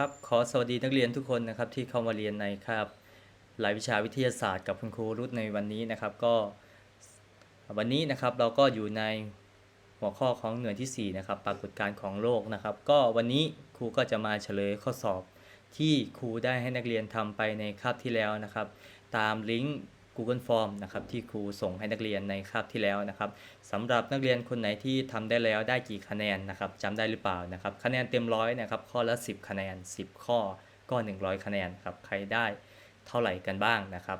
ครับขอสวัสดีนักเรียนทุกคนนะครับที่เข้ามาเรียนในครับรายวิชาวิทยาศาสตร์กับคุณครูรุตในวันนี้นะครับ ก็วันนี้นะครับเราก็อยู่ในหัวข้อของหน่วยที่4นะครับปรากฏการณ์ของโลกนะครับ ก็วันนี้ครูก็จะมาเฉลยข้อสอบที่ครูได้ให้นักเรียนทำไปในคาบที่แล้วนะครับ ตามลิงก์ Google Form นะครับที่ครูส่งให้นักเรียนในคาบที่แล้วนะครับสำหรับนักเรียนคนไหนที่ทำได้แล้วได้กี่คะแนนนะครับจำได้หรือเปล่านะครับคะแนนเต็มร้อยนะครับข้อละ 10 คะแนน 10 ข้อก็ 100 คะแนนครับใครได้เท่าไหร่กันบ้างนะครับ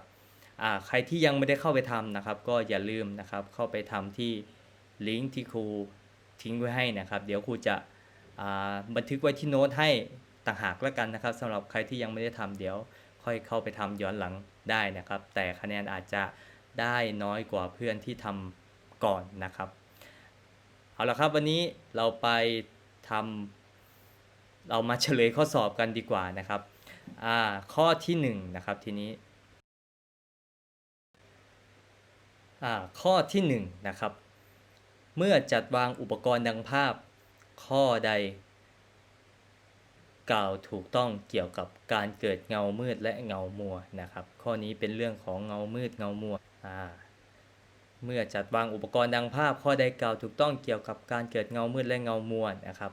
ใครที่ยังไม่ได้เข้าไปทำนะครับ ก็อย่าลืมนะครับเข้าไปทำที่ลิงก์ที่ครูทิ้งไว้ให้นะครับ เดี๋ยวครูจะบันทึกไว้ที่โน้ตให้ต่างหากแล้วกันนะครับสำหรับใครที่ยังไม่ได้ทำเดี๋ยวค่อยเข้าไปทำย้อนหลัง ได้นะครับ แต่คะแนนอาจจะได้น้อยกว่าเพื่อนที่ทำก่อนนะครับ เอาละครับวันนี้เราไปทำเรามาเฉลยข้อสอบกันดีกว่านะครับอ่าข้อที่1นงนะครับทีนี้อ่าข้อที่1นงนะครับ เมื่อจัดวางอุปกรณ์ดังภาพข้อใด กล่าวถูกต้องเกี่ยวกับการเกิดเงามืดและเงามัวนะครับ ข้อนี้เป็นเรื่องของเงามืดเงามัวอ่าเมื่อจัดวางอุปกรณ์ดังภาพ ข้อใดกล่าวถูกต้องเกี่ยวกับการเกิดเงามืดและเงามัวนะครับ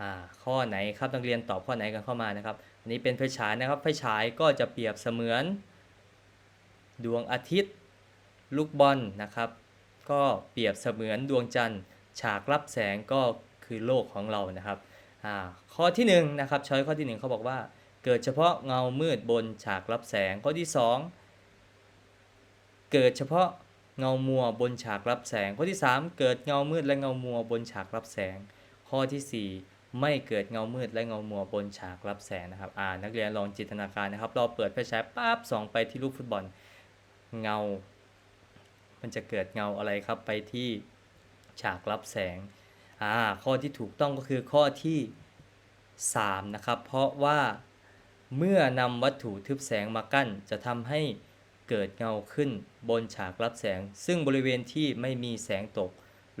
อ่าข้อไหนครับนักเรียนตอบข้อไหนกันเข้ามานะครับอันนี้เป็นไฟฉายนะครับไฟฉายก็จะเปรียบเสมือน ดวงอาทิตย์ ลูกบอลนะครับ ก็เปรียบเสมือนดวงจันทร์ ฉากรับแสงก็คือโลกของเรานะครับ ข้อที่1นะครับช้อยข้อที่ 1เขาบอกว่า เกิดเฉพาะเงามืดบนฉากรับแสงข้อที่ 2 เกิดเฉพาะเงามัวบนฉากรับแสง ข้อที่ 3 เกิดเงามืดและเงามัวบนฉากรับแสง ข้อทีสี่ 4 ไม่เกิดเงามืดและเงามัวบนฉากรับแสงนะครับอ่านักเรียนลองจินตนาการนะครับ เราเปิดไฟฉายปั๊บส่องไปที่ลูกฟุตบอลเงา มันจะเกิดเงาอะไรครับไปที่ฉากรับแสง อ่าข้อที่ถูกต้องก็คือข้อที่ 3 นะครับ เพราะว่าเมื่อนำวัตถุทึบแสงมากั้น จะทำให้เกิดเงาขึ้นบนฉากรับแสง ซึ่งบริเวณที่ไม่มีแสงตก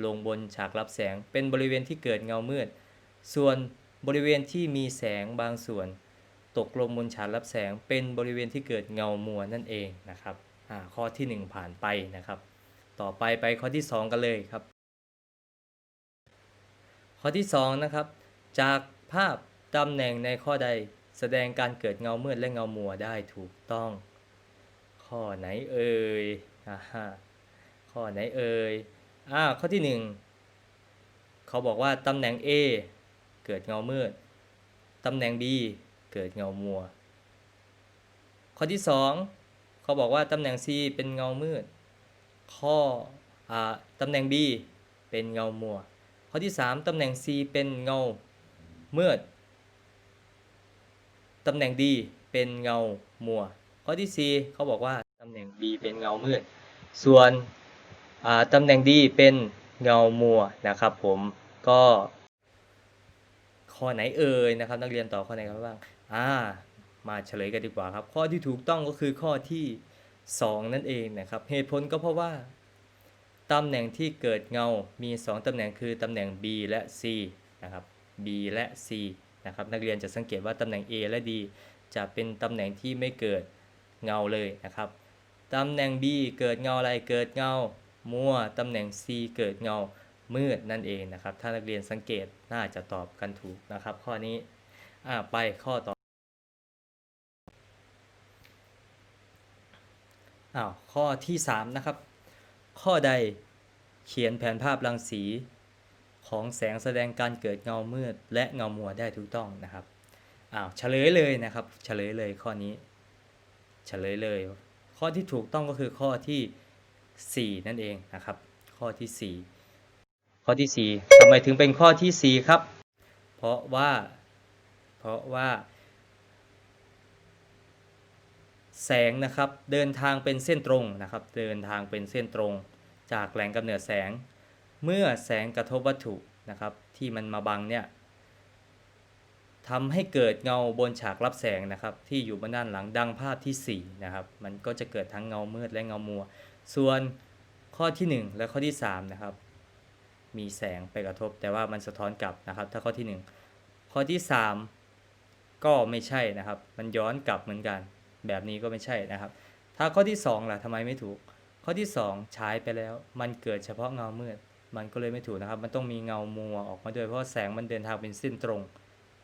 ลงบนฉากรับแสง เป็นบริเวณที่เกิดเงามืด ส่วนบริเวณที่มีแสงบางส่วน ตกลงบนฉากรับแสง เป็นบริเวณที่เกิดเงามัวนั่นเองนะครับข้อที่ 1 ผ่านไปนะครับ ต่อไปไปข้อที่ 2 กันเลยครับ ข้อที่2นะครับจากภาพตำแหน่งในข้อใดแสดงการเกิดเงามืดและเงามัวได้ถูกต้อง ข้อไหนเอ่ยอ่าฮะข้อไหนเอ่ยอ่าข้อที่ 1 เขาบอกว่าตำแหน่ง A เกิดเงามืดตำแหน่ง B เกิดเงามัว ข้อที่ 2 เขาบอกว่าตำแหน่ง C เป็นเงามืด ข้ออ่าตำแหน่ง B เป็นเงามัว ข้อที่ 3 ตำแหน่ง C เป็นเงามืด ตำแหน่ง D เป็นเงามัว ข้อที่ 4 เขาบอกว่าตำแหน่ง B เป็นเงามืด ส่วนอ่าตำแหน่ง D เป็นเงามัวนะครับผมก็ข้อไหนเอ่ยนะครับ นักเรียนตอบข้อไหนกันบ้างอ่ามาเฉลยกันดีกว่าครับ ข้อที่ถูกต้องก็คือข้อที่ 2 นั่นเองนะครับ เหตุผลก็เพราะว่า ตำแหน่งที่เกิดเงา มี 2 ตำแหน่งคือตำแหน่ง B และ C นะครับ B และ C นะครับนักเรียนจะสังเกตว่าตำแหน่ง A และ D จะเป็นตำแหน่งที่ไม่เกิดเงาเลยนะครับตำแหน่ง B เกิดเงาอะไรเกิดเงามัวตำแหน่ง C เกิดเงามืดนั่นเองนะครับ ถ้านักเรียนสังเกตน่าจะตอบกันถูกนะครับ ข้อนี้อ่าไปข้อต่ออ้าวข้อที่ 3 นะครับ ข้อใดเขียนแผนภาพรังสีของแสงแสดงการเกิดเงามืด และเงามัวได้ถูกต้องนะครับอ้าวเฉลยเลยนะครับเฉลยเลยข้อนี้เฉลยเลย ข้อที่ถูกต้องก็คือข้อที่ 4 นั่นเองนะครับ ข้อที่ 4 ข้อที่ 4ทำไมถึงเป็นข้อที่ 4 ครับ เพราะว่า เพราะว่า แสงนะครับเดินทางเป็นเส้นตรงนะครับ เดินทางเป็นเส้นตรง จากแหล่งกำเนิดแสง เมื่อแสงกระทบวัตถุนะครับ ที่มันมาบังเนี่ยทำให้เกิดเงาบนฉากรับแสงนะครับ ที่อยู่บนด้านหลังดังภาพทีสี่4นะครับ มันก็จะเกิดทั้งเงามืดและเงามัว ส่วนข้อที่ 1 และข้อที่3นะครับมีแสงไปกระทบแต่ว่ามันสะท้อนกลับนะครับ ถ้าข้อที่ 1 ข้อที่ 3 ก็ไม่ใช่นะครับ มันย้อนกลับเหมือนกัน แบบนี้ก็ไม่ใช่นะครับ ถ้าข้อที่2ล่ะทำไมไม่ถูก ข้อที่ 2 ใช้ไปแล้ว มันเกิดเฉพาะเงามืด มันก็เลยไม่ถูกนะครับ มันต้องมีเงามัวออกมาด้วยเพราะแสงมันเดินทางเป็นเส้นตรง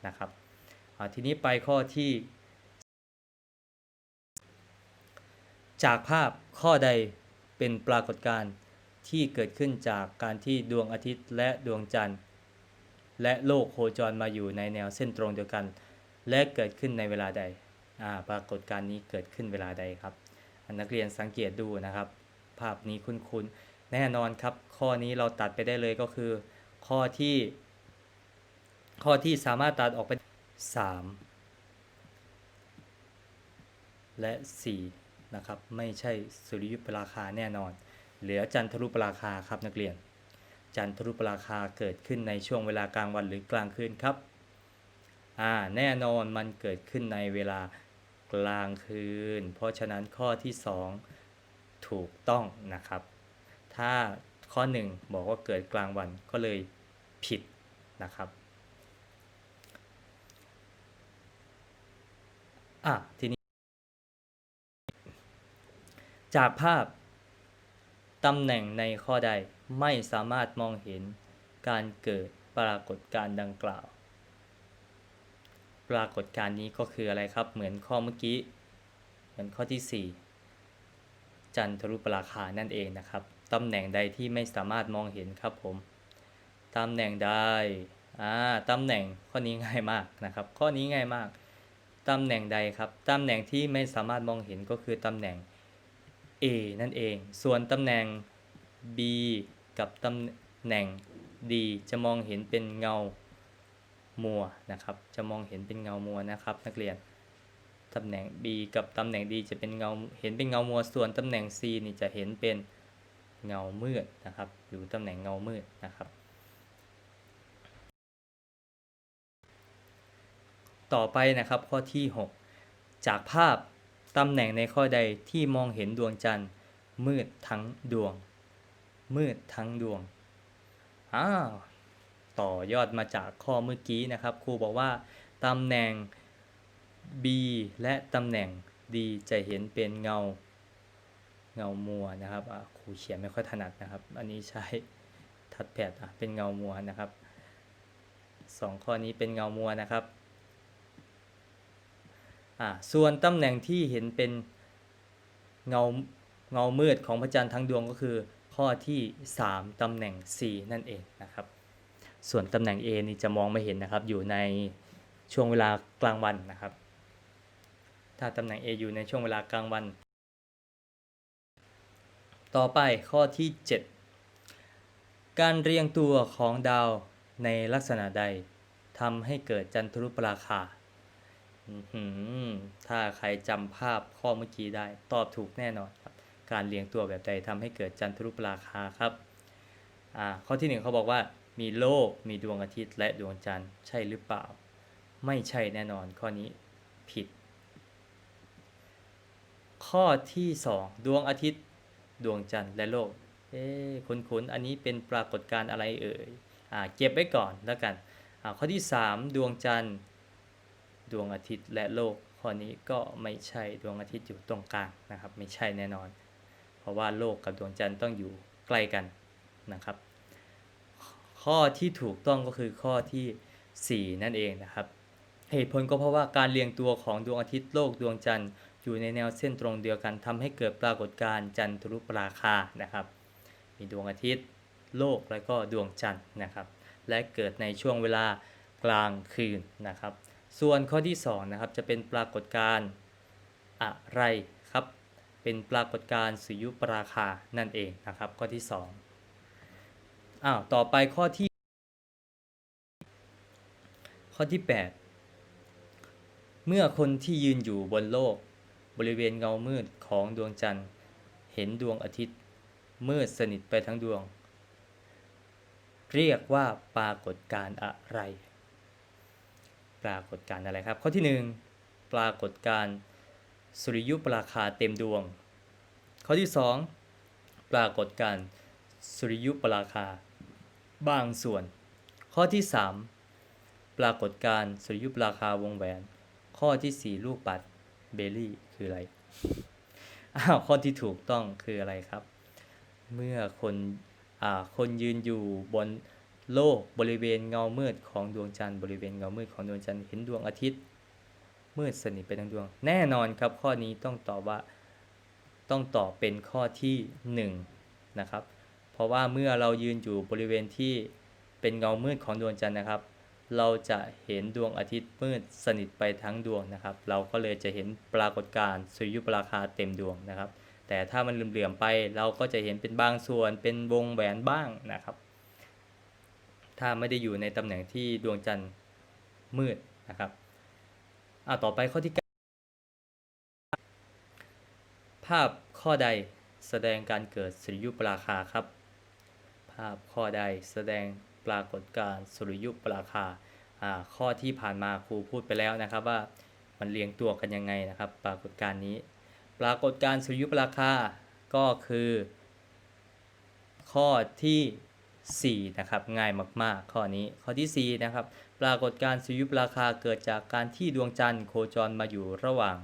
นะครับทีนี้ไปข้อที่ จากภาพข้อใดเป็นปรากฏการณ์ที่เกิดขึ้นจากการที่ดวงอาทิตย์และดวงจันทร์ และโลกโคจรมาอยู่ในแนวเส้นตรงเดียวกัน และเกิดขึ้นในเวลาใด ปรากฏการณ์นี้เกิดขึ้นเวลาใดครับ นักเรียนสังเกตดูนะครับ ภาพนี้คุ้นๆ แน่นอนครับ ข้อนี้เราตัดไปได้เลยก็คือ ข้อที่ ข้อที่สามารถตัดออกไป 3 และ 4 นะครับ ไม่ใช่สุริยุปราคาแน่นอน เหลือจันทรุปราคาครับนักเรียน จันทรุปราคาเกิดขึ้นในช่วงเวลากลางวันหรือกลางคืนครับ อ่า แน่นอนมันเกิดขึ้นในเวลา กลางคืน เพราะฉะนั้นข้อที่ 2 ถูกต้องนะครับ ถ้าข้อ 1 บอกว่าเกิดกลางวันก็เลยผิดนะครับอะทีนี้ จากภาพตำแหน่งในข้อใดไม่สามารถมองเห็นการเกิดปรากฏการณ์ดังกล่าว ปรากฏการณ์นี้ก็คืออะไรครับ เหมือนข้อเมื่อกี้ เหมือนข้อที่ 4 จันทรุปราคานั่นเองนะครับตำแหน่งใดที่ไม่สามารถมองเห็นครับผมตำแหน่งใดอ่าตำแหน่งข้อนี้ง่ายมากนะครับ ข้อนี้ง่ายมากตำแหน่งใดครับตำแหน่งที่ไม่สามารถมองเห็นก็คือตำแหน่ง A นั่นเอง ส่วนตำแหน่ง B กับตำแหน่ง D จะมองเห็นเป็นเงา มัวนะครับ จะมองเห็นเป็นเงามัวนะครับ นักเรียนตำแหน่ง B กับตำแหน่ง D จะเป็นเงาเห็นเป็นเงามัวส่วนตำแหน่ง C นี่จะเห็นเป็นเงามืดนะครับ อยู่ตำแหน่งเงามืดนะครับ ต่อไปนะครับข้อที่ 6 จากภาพตำแหน่งในข้อใดที่มองเห็นดวงจันทร์มืดทั้งดวง มืดทั้งดวงอ้าว ต่อยอดมาจากข้อเมื่อกี้นะครับ ครูบอกว่าตำแหน่ง B และตำแหน่ง D จะเห็นเป็นเงา เงามัวนะครับอะครูเขียนไม่ค่อยถนัดนะครับ อันนี้ใช้ทัดแผดเป็นเงามัวนะครับสองข้อนี้เป็นเงามัวนะครับส่วนตำแหน่งที่เห็นเป็นเงาเงามืดของพระจันทร์ทั้งดวงก็คือข้อที่ 3ตำแหน่ง C นั่นเองนะครับ ส่วนตำแหน่ง A นี่จะมองไม่เห็นนะครับ อยู่ในช่วงเวลากลางวันนะครับ ถ้าตำแหน่ง A อยู่ในช่วงเวลากลางวัน ต่อไปข้อที่ 7 การเรียงตัวของดาวในลักษณะใดทำให้เกิดจันทรุปราคา ถ้าใครจำภาพข้อเมื่อกี้ได้ ตอบถูกแน่นอนครับ การเรียงตัวแบบใดทำให้เกิดจันทรุปราคาครับ ข้อที่หนึ่งเขาบอกว่า มีโลก มีดวงอาทิตย์ และดวงจันทร์ใช่หรือเปล่า ไม่ใช่แน่นอนข้อนี้ผิด ข้อที่สองดวงอาทิตย์ ดวงจันทร์และโลก เอ๊ะคุ้นๆอันนี้เป็นปรากฏการณ์อะไรเอ่ยอ่าเก็บไว้ก่อนแล้วกันอ่าข้อที่สามดวงจันทร์ ดวงอาทิตย์และโลก ข้อนี้ก็ไม่ใช่ดวงอาทิตย์อยู่ตรงกลางนะครับ ไม่ใช่แน่นอน เพราะว่าโลกกับดวงจันทร์ต้องอยู่ใกล้กันนะครับ ข้อที่ถูกต้องก็คือข้อทีสี่ 4 นั่นเองนะครับ เหตุผลก็เพราะว่าการเรียงตัวของดวงอาทิตย์โลกดวงจันทร์อยู่ในแนวเส้นตรงเดียวกันทำให้เกิดปรากฏการณ์จันทรุปราคานะครับ มีดวงอาทิตย์ โลกและก็ดวงจันทร์นะครับ และเกิดในช่วงเวลากลางคืนนะครับ ส่วนข้อที่2นะครับจะเป็นปรากฏการณ์อะไรครับ เป็นปรากฏการณ์สุยุปราคานั่นเองนะครับ ข้อที่ 2 อ้าว ต่อไปข้อที่ ข้อที่ 8 เมื่อคนที่ยืนอยู่บนโลก บริเวณเงามืดของดวงจันทร์ เห็นดวงอาทิตย์ มืดสนิทไปทั้งดวง เรียกว่าปรากฏการณ์อะไร ปรากฏการณ์อะไรครับ ข้อที่ 1 ปรากฏการณ์สุริยุปราคาเต็มดวง ข้อที่ 2 ปรากฏการณ์สุริยุปราคา บางส่วน ข้อที่ 3 ปรากฏการณ์สุริยุปราคาวงแหวน ข้อที่ 4 ลูกปัดเบลลี่คืออะไร อ้าว ข้อที่ถูกต้องคืออะไรครับ เมื่อคนอ่าคนยืนอยู่บนโลกบริเวณเงามืดของดวงจันทร์บริเวณเงามืดของดวงจันทร์เห็นดวงอาทิตย์ มืดสนิทไปทั้งดวง แน่นอนครับข้อนี้ต้องตอบว่าต้องตอบเป็นข้อที่ 1 นะครับ ราะว่าเมื่อเรายืนอยู่บริเวณที่เป็นเงามืดของดวงจันทร์นะครับ เราจะเห็นดวงอาทิตย์มืดสนิทไปทั้งดวงนะครับ เราก็เลยจะเห็นปรากฏการณ์สุริยุปราคาเต็มดวงนะครับ แต่ถ้ามันเหลื่อมๆไป เราก็จะเห็นเป็นบางส่วนเป็นวงแหวนบ้างนะครับ ถ้าไม่ได้อยู่ในตำแหน่งที่ดวงจันทร์มืดนะครับอ่าต่อไปข้อที่9ภาพข้อใดแสดงการเกิดสุริยุปราคาครับ ภาพข้อใดแสดงปรากฏการณ์สุริยุปราคาอ่าข้อที่ผ่านมาครูพูดไปแล้วนะครับว่ามันเรียงตัวกันยังไงนะครับ ปรากฏการณ์นี้ ปรากฏการณ์สุริยุปราคาก็คือ ข้อที่4นะครับง่ายมาก ๆ ข้อนี้ข้อที่4นะครับปรากฏการณ์สุริยุปราคาเกิดจากการที่ดวงจันทร์โคจรมาอยู่ระหว่าง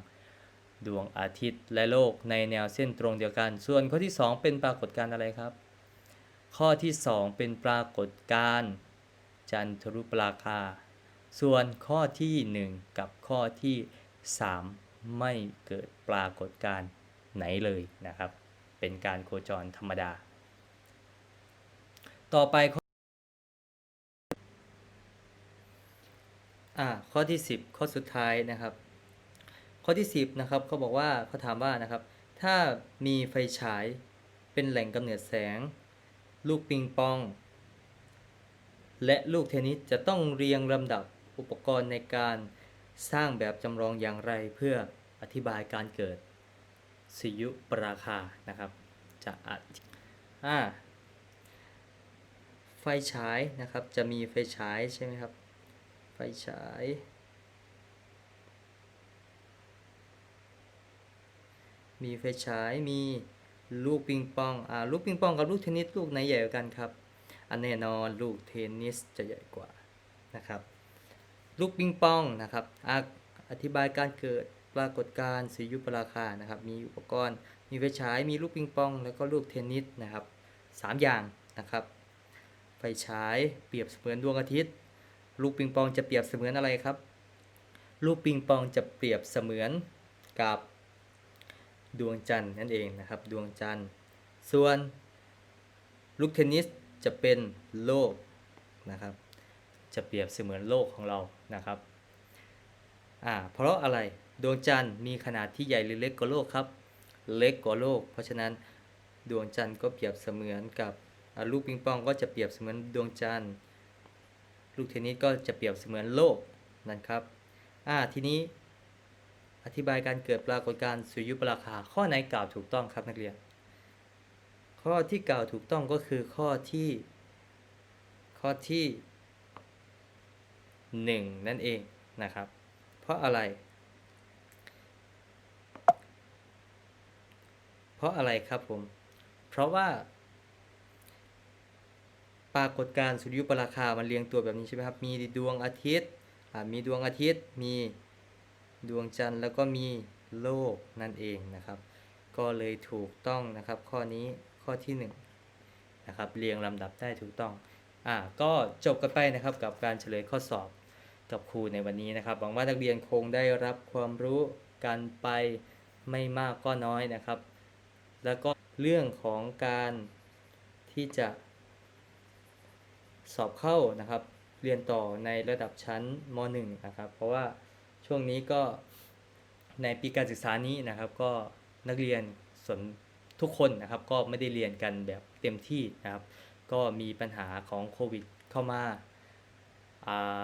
ดวงอาทิตย์และโลกในแนวเส้นตรงเดียวกัน ส่วนข้อที่ 2 เป็นปรากฏการณ์อะไรครับ ข้อที่ 2 เป็นปรากฏการณ์จันทรุปราคา ส่วนข้อทีหนึ่1 กับข้อที่ 3 ไม่เกิดปรากฏการณ์ไหนเลยนะครับ เป็นการโคจรธรรมดา ต่อไปข้ออ่าข้อที่ 10 ข้อสุดท้ายนะครับ ข้อที่ 10นะครับเขาบอกว่าเขาถามว่านะครับ ถ้ามีไฟฉายเป็นแหล่งกำเนิดแสง ลูกปิงปอง และลูกเทนนิสจะต้องเรียงลำดับอุปกรณ์ในการสร้างแบบจำลองอย่างไรเพื่ออธิบายการเกิดสิยุปราคานะครับ จะอ่าไฟฉายนะครับ จะมีไฟฉายใช่ไหมครับ ไฟฉาย มีไฟฉายมี ลูกปิงปองอ่าลูกปิงปองกับลูกเทนนิสลูกไหนใหญ่กว่ากันครับ อันแน่นอนลูกเทนนิสจะใหญ่กว่านะครับ ลูกปิงปองนะครับออธิบายการเกิดปรากฏการณ์สุริยุปราคานะครับ มีอุปกรณ์ มีไฟฉาย มีลูกปิงปอง แล้วก็ลูกเทนนิสนะครับสามอย่างนะครับ ไฟฉายเปรียบเสมือนดวงอาทิตย์ ลูกปิงปองจะเปรียบเสมือนอะไรครับ ลูกปิงปองจะเปรียบเสมือนกับ ดวงจันทร์นั่นเองนะครับ ดวงจันทร์ ส่วนลูกเทนนิสจะเป็นโลกนะครับ จะเปรียบเสมือนโลกของเรานะครับอ่าเพราะอะไรดวงจันทร์มีขนาดที่ใหญ่หรือเล็กกว่าโลกครับ เล็กกว่าโลก เพราะฉะนั้นดวงจันทร์ก็เปรียบเสมือนกับลูกปิงปองก็จะเปรียบเสมือนดวงจันทร์ ลูกเทนนิสก็จะเปรียบเสมือนโลกนะครับอ่าทีนี้ อธิบายการเกิดปรากฏการณ์สุริยุปราคา ข้อไหนกล่าวถูกต้องครับนักเรียน ข้อที่กล่าวถูกต้องก็คือข้อที่ ข้อที่หนึ่งนั่นเองนะครับ เพราะอะไร เพราะอะไรครับผม เพราะว่า ปรากฏการณ์สุริยุปราคามันเรียงตัวแบบนี้ใช่ไหมครับ มีดวงอาทิตย์มีดวงอาทิตย์มี ดวงจันทร์แล้วก็มีโลกนั่นเองนะครับ ก็เลยถูกต้องนะครับ ข้อนี้ข้อที่1นงนะครับเรียงลำดับได้ถูกต้องอ่าก็จบกันไปนะครับกับการเฉลยข้อสอบกับครูในวันนี้นะครับหวังว่านักเรียนคงได้รับความรู้กันไปไม่มากก็น้อยนะครับ แล้วก็เรื่องของการที่จะ สอบเข้านะครับ เรียนต่อในระดับชั้นม .1 นะครับ เพราะว่า ช่วงนี้ก็ในปีการศึกษานี้นะครับ ก็นักเรียนส่วนทุกคนนะครับ ก็ไม่ได้เรียนกันแบบเต็มที่นะครับ ก็มีปัญหาของโควิดเข้ามาา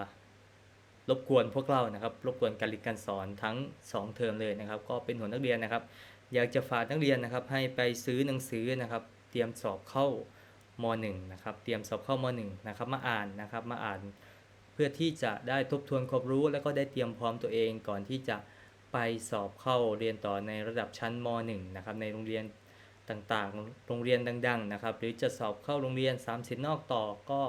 รบกวนพวกเรานะครับรบกวนการเรียนการสอนทั้ง 2 เทอมเลยนะครับ ก็เป็นห่วงนักเรียนนะครับ อยากจะฝากนักเรียนนะครับ ให้ไปซื้อหนังสือนะครับ เตรียมสอบเข้ามหนึ่งนะครับ เตรียมสอบเข้ามหนึ่งนะครับ มาอ่านนะครับ มาอ่าน เพื่อที่จะได้ทบทวนความรู้ แล้วก็ได้เตรียมพร้อมตัวเองก่อนที่จะไปสอบเข้าเรียนต่อในระดับชั้นม .1 นะครับในโรงเรียนต่างๆ โรงเรียนดัง ๆ นะครับ หรือจะสอบเข้าโรงเรียน3ามสิทธิ์นอกต่อก็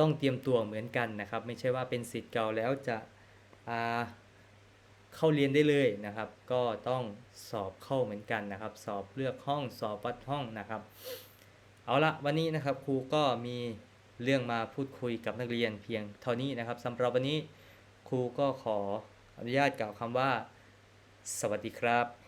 ต้องเตรียมตัวเหมือนกันนะครับ ไม่ใช่ว่าเป็นสิทธิ์เก่าแล้วจะอาเข้าเรียนได้เลยนะครับ ก็ต้องสอบเข้าเหมือนกันนะครับ สอบเลือกห้องสอบวัดห้องนะครับ เอาละวันนี้นะครับครูก็มี เรื่องมาพูดคุยกับนักเรียนเพียงเท่านี้นะครับสำหรับวันนี้ครูก็ขออนุญาตกล่าวคำว่า สวัสดีครับ